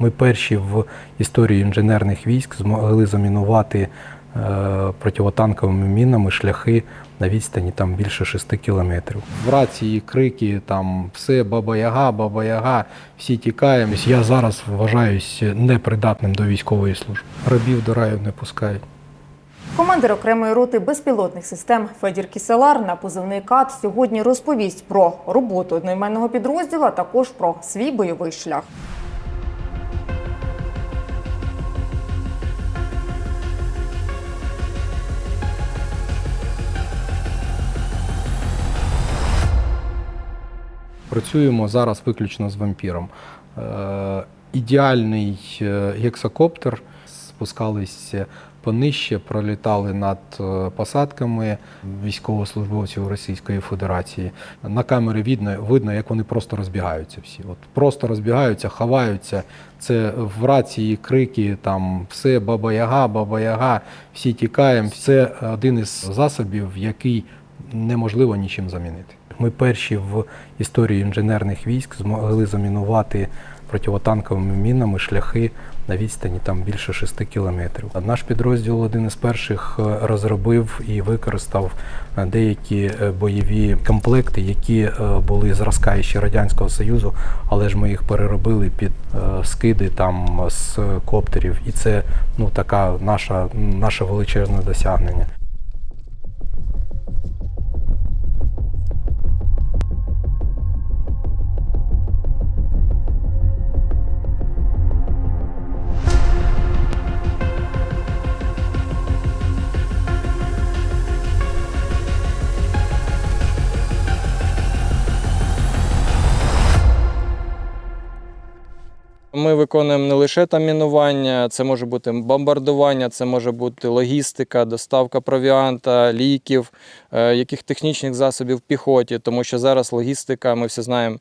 Ми перші в історії інженерних військ змогли замінувати е, противотанковими мінами шляхи на відстані там більше 6 кілометрів. В рації крики там все баба-яга, баба-яга, всі тікаємо. Я зараз вважаюсь непридатним до військової служби. Рабів до раю не пускають. Командир окремої роти безпілотних систем Федір Кіселар на позивний КАТ сьогодні розповість про роботу одноіменного підрозділу, а також про свій бойовий шлях. Працюємо зараз виключно з вампіром. Е, ідеальний е, гексакоптер. Спускались понижче, пролітали над е, посадками військовослужбовців Російської Федерації. На камері видно, видно, як вони просто розбігаються всі. От просто розбігаються, ховаються. Це в рації крики, там все баба-яга, баба-яга, всі тікаємо. Це один із засобів, який неможливо нічим замінити. Ми перші в історії інженерних військ змогли замінувати противотанковими мінами шляхи на відстані там більше 6 кілометрів. Наш підрозділ один із перших е, розробив і використав е, деякі е, бойові комплекти, які були зразка ще радянського союзу, але ж ми їх переробили під скиди там з коптерів, і це ну така наша наше величезне досягнення. Ми виконуємо не лише там мінування, це може бути бомбардування, це може бути логістика, доставка провіанта, ліків, е, яких технічних засобів в піхоті, тому що зараз логістика, ми всі знаємо,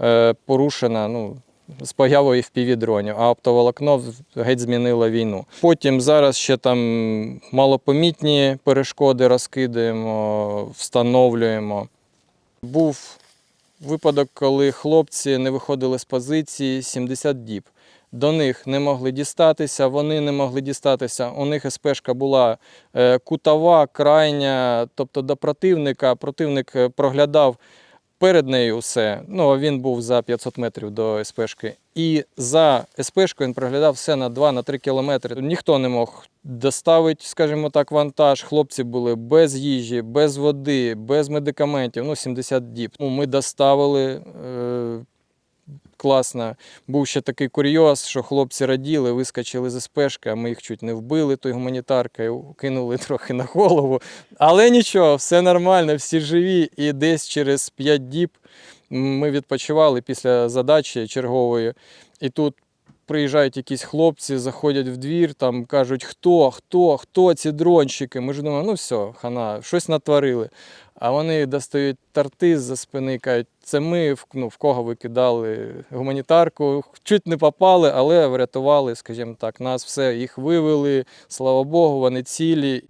е, порушена. Ну, з появою FPV-дронів, а оптоволокно геть змінило війну. Потім зараз ще там малопомітні перешкоди розкидаємо, встановлюємо. Був випадок, коли хлопці не виходили з позиції 70 діб. До них не могли дістатися, вони не могли дістатися. У них СПшка була е, кутова, крайня, тобто до противника. Противник е, проглядав перед нею все. Ну, він був за 500 метрів до СПшки. І за СПшкою він проглядав все на 2-3 кілометри. Ніхто не мог доставити, скажімо так, вантаж. Хлопці були без їжі, без води, без медикаментів. Ну, 70 діб. Ну, Ми доставили. Е- Класно. Був ще такий курйоз, що хлопці раділи, вискочили з спешки, а ми їх чуть не вбили той гуманітаркою, кинули трохи на голову. Але нічого, все нормально, всі живі. І десь через 5 діб ми відпочивали після задачі чергової. І тут приїжджають якісь хлопці, заходять в двір, там кажуть, хто, хто, хто ці дронщики. Ми ж думаємо, ну все, хана, щось натворили. А вони достають торти з-за спини кажуть, це ми ну, в кого викидали гуманітарку. Чуть не попали, але врятували, скажімо так, нас все, їх вивели, слава Богу, вони цілі.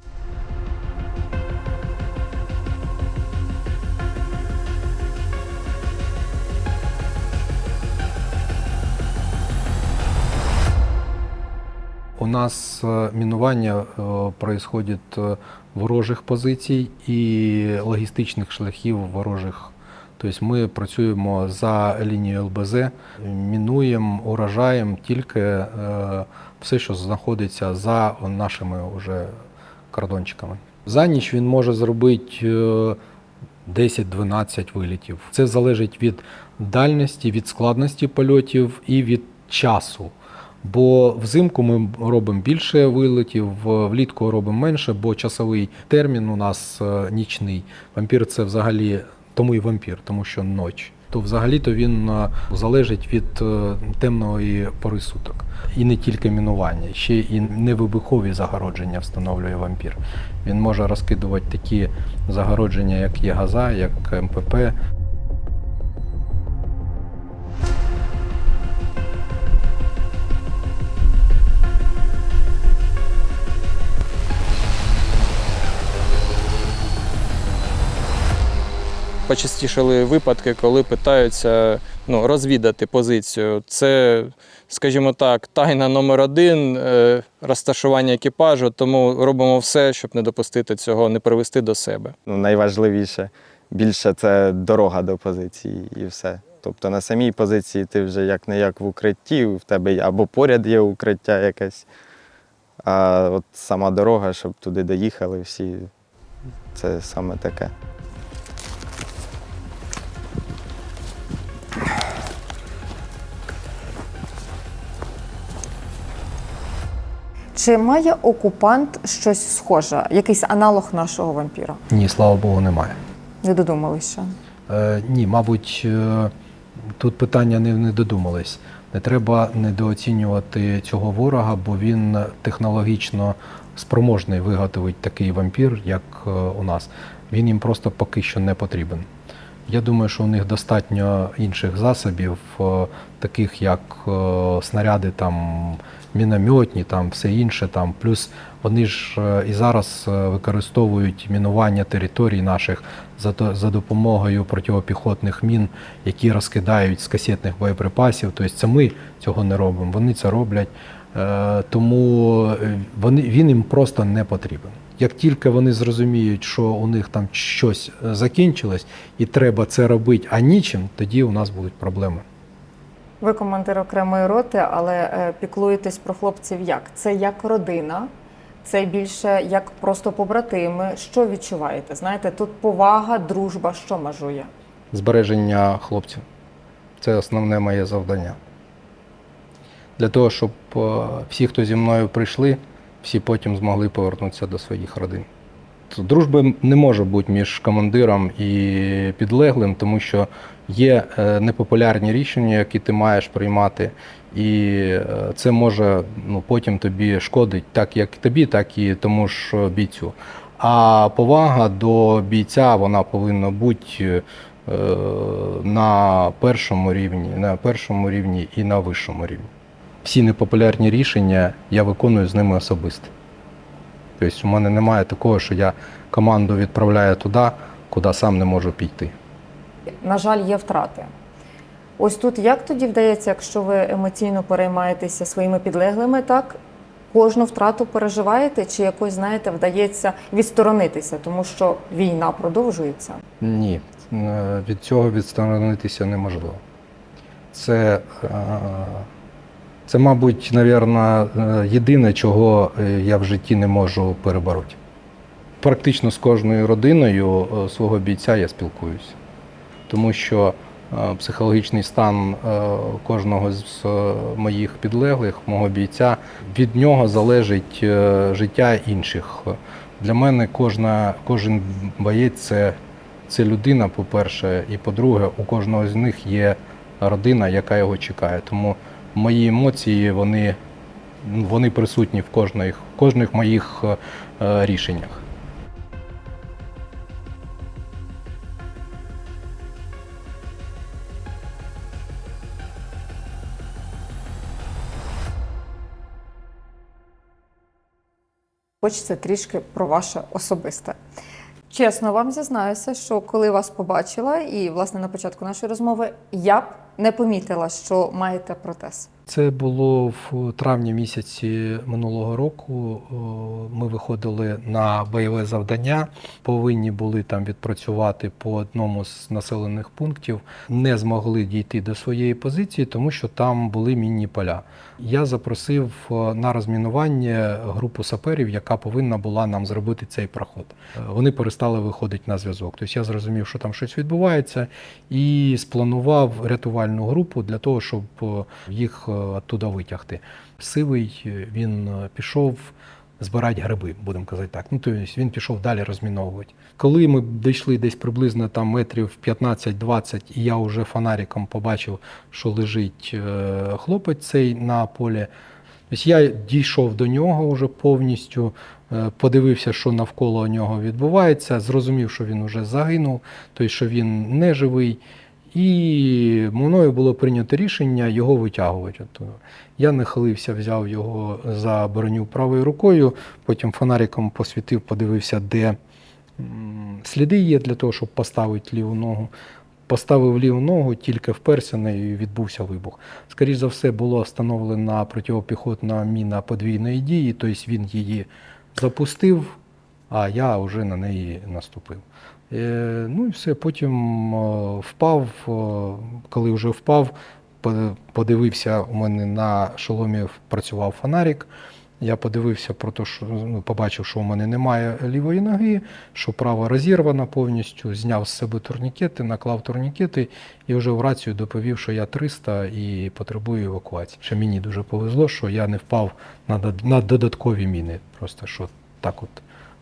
У нас э, минування э, происходит э, ворожих позицій і логістичних шляхів ворожих. Тобто ми працюємо за лінією ЛБЗ, мінуємо, уражаємо тільки е, все, що знаходиться за нашими уже кордончиками. За ніч він може зробити е, 10-12 вилітів. Це залежить від дальності, від складності польотів і від часу. Бо взимку ми робимо більше вилетів, влітку робимо менше, бо часовий термін у нас е, нічний. Вампір це взагалі тому і вампір, тому що ніч. То взагалі-то він е, залежить від е, темної пори суток. І не тільки мінування, ще і невибухові загородження встановлює вампір. Він може розкидувати такі загородження, як є газа, як МПП, Почастішали випадки, коли питаються ну, розвідати позицію. Це, скажімо так, тайна номер один е, розташування екіпажу, тому робимо все, щоб не допустити цього, не привести до себе. Ну, найважливіше більше це дорога до позиції і все. Тобто на самій позиції ти вже як не як в укритті, в тебе або поряд є укриття якесь. А от сама дорога, щоб туди доїхали всі, це саме таке. Чи має окупант щось схоже, якийсь аналог нашого вампіра? Ні, слава Богу, немає. Не додумалися. Е, ні, мабуть, е, тут питання не, не додумались. Не треба недооцінювати цього ворога, бо він технологічно спроможний виготовити такий вампір, як е, у нас. Він їм просто поки що не потрібен. Я думаю, що у них достатньо інших засобів, е, таких як снаряди, там, мінометні, там все інше. Там. Плюс вони ж е, і зараз е, використовують мінування територій наших за, за допомогою протипіхотних мін, які розкидають з касетних боєприпасів. Тобто це ми цього не робимо, вони це роблять. Е, Тому вони, він їм просто не потрібен. Як тільки вони зрозуміють, що у них там щось закінчилось і треба це робити, а нічим, тоді у нас будуть проблеми. Ви командир окремої роти, але е, піклуєтесь про хлопців як? Це як родина, це більше як просто побратими. Що відчуваєте? Знаєте, тут повага, дружба, що межує? Збереження хлопців це основне моє завдання. Для того, щоб е, всі, хто зі мною прийшли, всі потім змогли повернутися до своїх родин. Дружби не може бути між командиром і підлеглим, тому що є е, непопулярні рішення, які ти маєш приймати, і е, це може ну, потім тобі шкодить, так як тобі, так і тому ж бійцю. А повага до бійця вона повинна бути е, на першому рівні, на першому рівні і на вищому рівні. Всі непопулярні рішення я виконую з ними особисто. Тобто у мене немає такого, що я команду відправляю туди, куди сам не можу піти. На жаль, є втрати. Ось тут як тоді вдається, якщо ви емоційно переймаєтеся своїми підлеглими, так кожну втрату переживаєте, чи якось, знаєте, вдається відсторонитися, тому що війна продовжується? Ні, е, від цього відсторонитися неможливо. Це, е, це мабуть, навірно, е, єдине, чого е, я в житті не можу перебороти. Практично з кожною родиною е, свого бійця я спілкуюся, тому що психологічний стан кожного з моїх підлеглих, мого бійця, від нього залежить життя інших. Для мене кожна, кожен боєць це це людина, по-перше, і по-друге, у кожного з них є родина, яка його чекає. Тому мої емоції вони, вони присутні в кожних, в кожних моїх е, рішеннях. Хочеться трішки про ваше особисте. Чесно вам зізнаюся, що коли вас побачила, і власне на початку нашої розмови, я б не помітила, що маєте протез. Це було в травні місяці минулого року. Ми виходили на бойове завдання, повинні були там відпрацювати по одному з населених пунктів. Не змогли дійти до своєї позиції, тому що там були мінні поля. Я запросив на розмінування групу саперів, яка повинна була нам зробити цей проход. Е, Вони перестали виходити на зв'язок. Тобто я зрозумів, що там щось відбувається, і спланував рятувальну групу для того, щоб їх оттуда витягти. Сивий е, він е, пішов збирати гриби, будемо казати так. Ну, тобто він пішов далі розміновувати. Коли ми дійшли десь приблизно там метрів 15-20, і я вже фонариком побачив, що лежить е, хлопець цей на полі. Тобто я дійшов до нього вже повністю, подивився, що навколо нього відбувається, зрозумів, що він вже загинув, тобто, що він не живий. І мною було прийнято рішення його витягувати. оттуда. Я нахилився, взяв його за броню правою рукою, потім фонариком посвітив, подивився, де сліди є для того, щоб поставити ліву ногу. поставив ліву ногу, тільки вперся і відбувся вибух. Скоріше за все, була встановлена протипіхотна міна подвійної дії, тобто він її запустив, а я вже на неї наступив. Е, ну і все, потім е, впав, е, коли вже впав, по- подивився, у мене на шоломі працював фонарик. Я подивився про те, що ну, побачив, що у мене немає лівої ноги, що права розірвана повністю, зняв з себе турнікети, наклав турнікети і вже в рацію доповів, що я 300 і потребую евакуації. Ще мені дуже повезло, що я не впав на, на додаткові міни. Просто що так от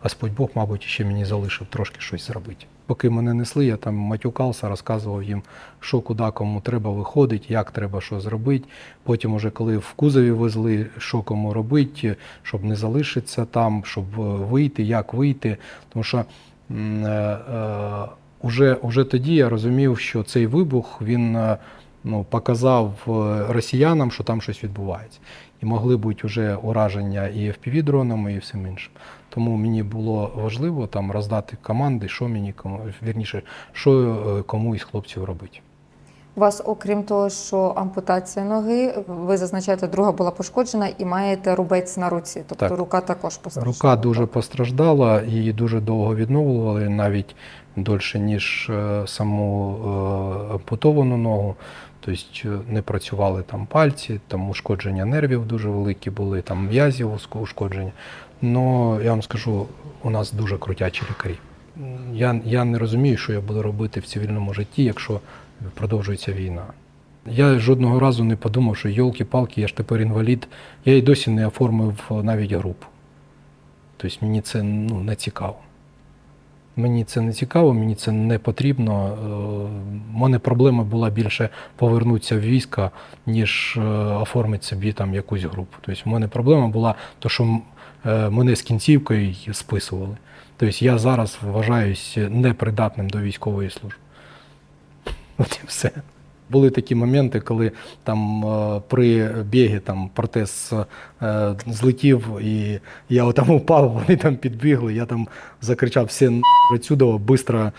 Господь Бог, мабуть, ще мені залишив трошки щось зробити. Поки мене несли, я там матюкався, розказував їм, що куди кому треба виходить, як треба що зробити. Потім, уже коли в кузові везли, що кому робити, щоб не залишитися там, щоб е, вийти, як вийти. Тому що е, е, уже, уже тоді я розумів, що цей вибух він е, ну, показав е, росіянам, що там щось відбувається. І могли бути вже ураження і FPV-дронами, і всім іншим. Тому мені було важливо там роздати команди, що мені кому, вірніше, що е, кому із хлопців робити. У вас, окрім того, що ампутація ноги, ви зазначаєте, друга була пошкоджена і маєте рубець на руці. Тобто Так. рука також постраждала. Рука дуже так? постраждала, її дуже довго відновлювали, навіть дольше, ніж е, саму ампутовану ногу. Тобто не працювали там пальці, там ушкодження нервів дуже великі були, там м'язів ушкодження. Ну, я вам скажу, у нас дуже крутячі лікарі. Я, я не розумію, що я буду робити в цивільному житті, якщо продовжується війна. Я жодного разу не подумав, що йолки-палки, я ж тепер інвалід. Я й досі не оформив навіть групу. Тобто мені це ну, не цікаво. Мені це не цікаво, мені це не потрібно. Е, У мене проблема була більше повернутися в війська, ніж е, оформити собі там якусь групу. Тобто у мене проблема була, то, що е, мене з кінцівкою списували. Тобто я зараз вважаюсь непридатним до військової служби. От і все. Були такі моменти, коли там е, при бігі там протез е, злетів, і я отам упав, вони там підбігли, я там закричав нахуй отсюда, швидко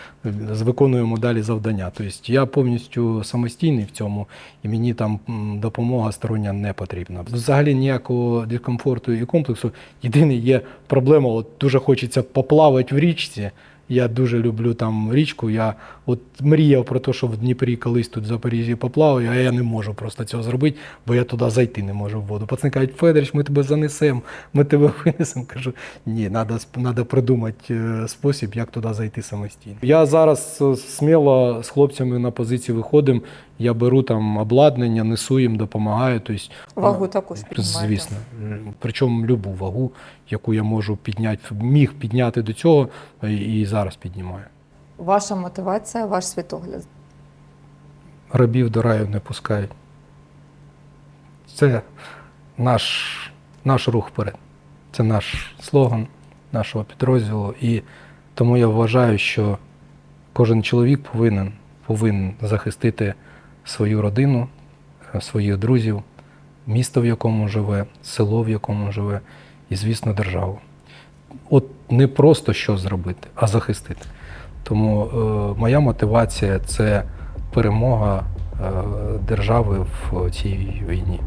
виконуємо далі завдання. Тобто я повністю самостійний в цьому, і мені там допомога стороння не потрібна. Взагалі ніякого дискомфорту і комплексу. Єдине є проблема, от дуже хочеться поплавати в річці. Я дуже люблю там річку. Я от мріяв про те, що в Дніпрі колись тут в Запоріжжі поплаваю, а я не можу просто цього зробити, бо я туди зайти не можу в воду. Пацани кажуть, Федорович, ми тебе занесемо, ми тебе винесемо. Кажу, ні, треба треба придумати е, спосіб, як туди зайти самостійно. Я зараз е, сміло з хлопцями на позиції виходимо. Я беру там обладнання, несу їм, допомагаю. Тобто, Вагу також піднімаєте? Звісно. Причому любу вагу, яку я можу підняти, міг підняти до цього і і зараз піднімаю. Ваша мотивація, ваш світогляд. Рабів до раю не пускають. Це наш, наш рух вперед. Це наш слоган нашого підрозділу. І тому я вважаю, що кожен чоловік повинен, повинен захистити свою родину, своїх друзів, місто, в якому живе, село, в якому живе, і, звісно, державу. От не просто що зробити, а захистити. Тому е, моя мотивація це перемога е, держави в цій війні.